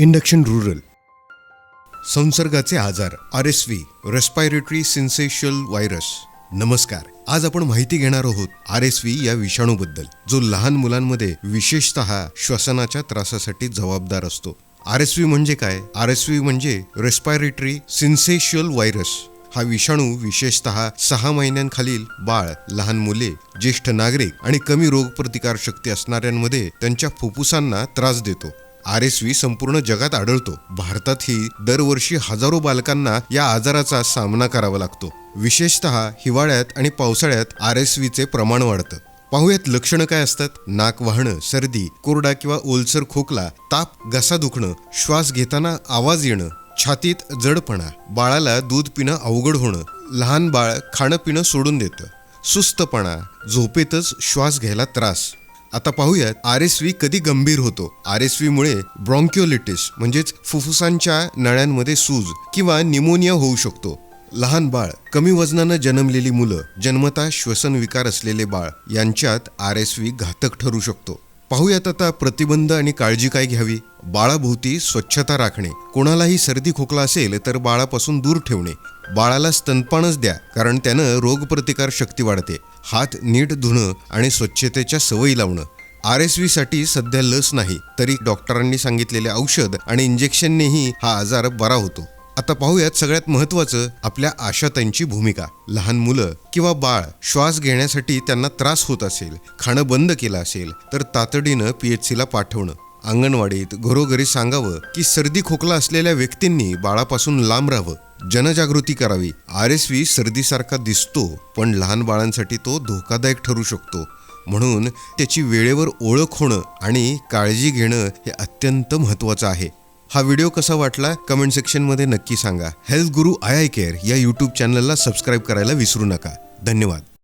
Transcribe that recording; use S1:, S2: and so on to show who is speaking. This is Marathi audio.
S1: Induction rural. संसर्गाचे आजार R S V respiratory syncytial virus नमस्कार आज आपण माहिती घेणार आहोत आर एस व्ही या विषाणूबद्दल जो लहान मुलांमध्ये विशेषतः श्वसनाच्या त्रासासाठी जबाबदार असतो. आर एस व्ही म्हणजे काय? आर एस व्ही म्हणजे रेस्पायरेटरी सिन्सेशियल व्हायरस हा विषाणू विशेषतः सहा महिन्यांखालील बाळ लहान मुले ज्येष्ठ नागरिक आणि कमी रोगप्रतिकार शक्ती असणाऱ्यांमध्ये त्यांच्या फुफ्फुसांना त्रास देतो. आर एस व्ही संपूर्ण जगात आढळतो. भारतातही दरवर्षी हजारो बालकांना या आजाराचा सामना करावा लागतो. विशेषतः हिवाळ्यात आणि पावसाळ्यात आर एस व्हीचे प्रमाण वाढतं. पाहूयात लक्षणं काय असतात? नाक वाहणं सर्दी कोरडा किंवा ओलसर खोकला ताप घसा दुखणं श्वास घेताना आवाज येणं छातीत जडपणा बाळाला दूध पिणं अवघड होणं लहान बाळ खाणं पिणं सोडून देतं. सुस्तपणा झोपेतच श्वास घ्यायला त्रास. आता पाहूयात आर एस व्ही कधी गंभीर होतो. आर एस व्हीमुळे ब्रॉन्क्योलिटिस म्हणजेच फुफ्फुसांच्या नळ्यांमध्ये सूज किंवा निमोनिया होऊ शकतो. लहान बाळ कमी वजनानं जन्मलेली मुलं जन्मता श्वसन विकार असलेले बाळ यांच्यात आर एस व्ही घातक ठरू शकतो. पाहूयात आता प्रतिबंध आणि काळजी काय घ्यावी? बाळाभोवती स्वच्छता राखणे. कोणालाही सर्दी खोकला असेल तर बाळापासून दूर ठेवणे. बाळाला स्तनपानच द्या कारण त्यानं रोगप्रतिकार शक्ती वाढते. हात नीट धुणं आणि स्वच्छतेच्या सवयी लावणं. आर एससाठी सध्या लस नाही तरी डॉक्टरांनी सांगितलेले औषध आणि इंजेक्शननेही हा आजार बरा होतो. आता पाहूयात सगळ्यात महत्त्वाचं आपल्या आशाताईंची भूमिका. लहान मुलं किंवा बाळ श्वास घेण्यासाठी त्यांना त्रास होत असेल खाणं बंद केलं असेल तर तातडीनं पीएचसीला पाठवणं. अंगणवाडीत घरोघरी सांगावं की सर्दी खोकला असलेल्या व्यक्तींनी बाळापासून लांब राहावं. जनजागृती करावी. आर एस व्ही सर्दीसारखा दिसतो पण लहान बाळांसाठी तो धोकादायक ठरू शकतो. म्हणून त्याची वेळेवर ओळख होणं आणि काळजी घेणं हे अत्यंत महत्त्वाचं आहे. हा व्हिडिओ कसा वाटला कमेंट सेक्शनमध्ये नक्की सांगा. Health guru I eye care या यूट्यूब चॅनलला सबस्क्राईब करायला विसरू नका. धन्यवाद.